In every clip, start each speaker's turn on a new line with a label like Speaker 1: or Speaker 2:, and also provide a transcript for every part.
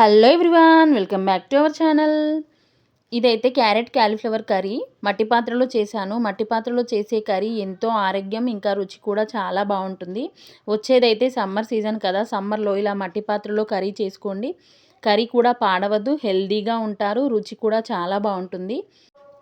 Speaker 1: Hello everyone welcome back to our channel. ఇదైతే carrot cauliflower curry. మట్టి పాత్రలో చేశాను. మట్టి పాత్రలో చేసే కర్రీ ఎంతో ఆరోగ్యం ఇంకా రుచి కూడా చాలా బాగుంటుంది. వచ్చేదైతే సమ్మర్ సీజన్ కదా సమ్మర్లో ఇలా మట్టి పాత్రలో కర్రీ చేసుకోండి. కర్రీ కూడా పాడవద్దు హెల్దీగా ఉంటారు రుచి కూడా చాలా బాగుంటుంది.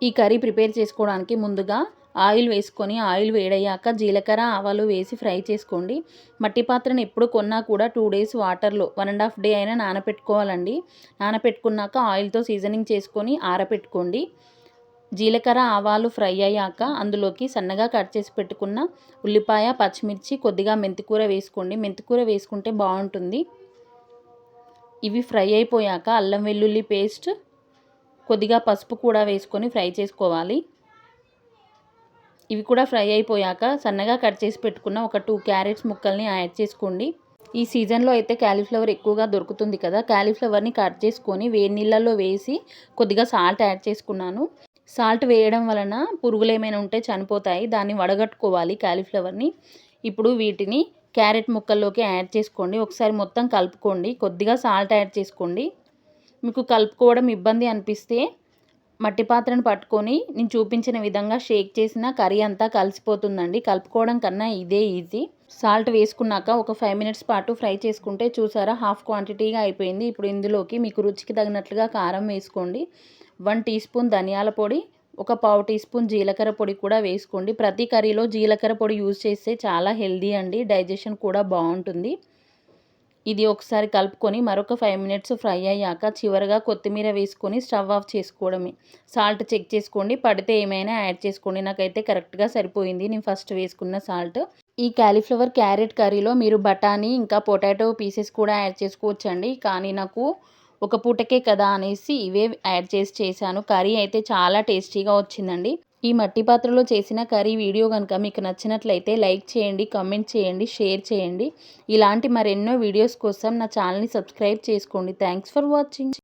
Speaker 1: ఈ కర్రీ ప్రిపేర్ చేసుకోవడానికి ముందుగా ఆయిల్ వేసుకొని ఆయిల్ వేడయ్యాక జీలకర్ర ఆవాలు వేసి ఫ్రై చేసుకోండి. మట్టి పాత్రను ఎప్పుడు కొన్నా కూడా టూ డేస్ వాటర్లో వన్ అండ్ హాఫ్ డే అయినా నానపెట్టుకోవాలండి. నానపెట్టుకున్నాక ఆయిల్తో సీజనింగ్ చేసుకొని ఆరపెట్టుకోండి. జీలకర్ర ఆవాలు ఫ్రై అయ్యాక అందులోకి సన్నగా కట్ చేసి పెట్టుకున్న ఉల్లిపాయ పచ్చిమిర్చి కొద్దిగా మెంతికూర వేసుకోండి. మెంతికూర వేసుకుంటే బాగుంటుంది. ఇవి ఫ్రై అయిపోయాక అల్లం వెల్లుల్లి పేస్ట్ కొద్దిగా పసుపు కూడా వేసుకొని ఫ్రై చేసుకోవాలి. ఇవి కూడా ఫ్రై అయిపోయాక సన్నగా కట్ చేసి పెట్టుకున్న ఒక టూ క్యారెట్స్ ముక్కల్ని యాడ్ చేసుకోండి. ఈ సీజన్లో అయితే క్యాలీఫ్లవర్ ఎక్కువగా దొరుకుతుంది కదా క్యాలీఫ్లవర్ని కట్ చేసుకొని వేడి నీళ్ళల్లో వేసి కొద్దిగా సాల్ట్ యాడ్ చేసుకున్నాను. సాల్ట్ వేయడం వలన పురుగులు ఏమైనా ఉంటే చనిపోతాయి దాన్ని వడగట్టుకోవాలి క్యాలీఫ్లవర్ని. ఇప్పుడు వీటిని క్యారెట్ ముక్కల్లోకి యాడ్ చేసుకోండి. ఒకసారి మొత్తం కలుపుకోండి కొద్దిగా సాల్ట్ యాడ్ చేసుకోండి. మీకు కలుపుకోవడం ఇబ్బంది అనిపిస్తే మట్టి పాత్రను పట్టుకొని నేను చూపించిన విధంగా షేక్ చేసిన కర్రీ అంతా కలిసిపోతుందండి. కలుపుకోవడం కన్నా ఇదే ఈజీ. సాల్ట్ వేసుకున్నాక ఒక ఫైవ్ మినిట్స్ పాటు ఫ్రై చేసుకుంటే చూసారా హాఫ్ క్వాంటిటీగా అయిపోయింది. ఇప్పుడు ఇందులోకి మీకు రుచికి తగినట్లుగా కారం వేసుకోండి. వన్ టీ స్పూన్ ధనియాల పొడి ఒక పావు టీ స్పూన్ జీలకర్ర పొడి కూడా వేసుకోండి. ప్రతి కర్రీలో జీలకర్ర పొడి యూజ్ చేస్తే చాలా హెల్దీ అండి డైజెషన్ కూడా బాగుంటుంది. ఇది ఒకసారి కలుపుకొని మరొక ఫైవ్ మినిట్స్ ఫ్రై అయ్యాక చివరిగా కొత్తిమీర వేసుకొని స్టవ్ ఆఫ్ చేసుకోవడమే. సాల్ట్ చెక్ చేసుకోండి. పడితే ఏమైనా యాడ్ చేసుకోండి. నాకైతే కరెక్ట్గా సరిపోయింది. నేను ఫస్ట్ వేసుకున్న సాల్ట్ ఈ క్యాలీఫ్లవర్ క్యారెట్ కర్రీలో మీరు బఠానీ ఇంకా పొటాటో పీసెస్ కూడా యాడ్ చేసుకోవచ్చండి. కానీ నాకు ఒక పూటకే కదా అనేసి ఇవే యాడ్ చేసి చేశాను. కర్రీ అయితే చాలా టేస్టీగా వచ్చిందండి. ఈ మట్టి పాత్రలో చేసిన కర్రీ వీడియో కనుక మీకు నచ్చినట్లయితే లైక్ చేయండి కమెంట్ చేయండి షేర్ చేయండి. ఇలాంటి మరెన్నో వీడియోస్ కోసం నా ఛానల్ని సబ్స్క్రైబ్ చేసుకోండి. Thanks for watching.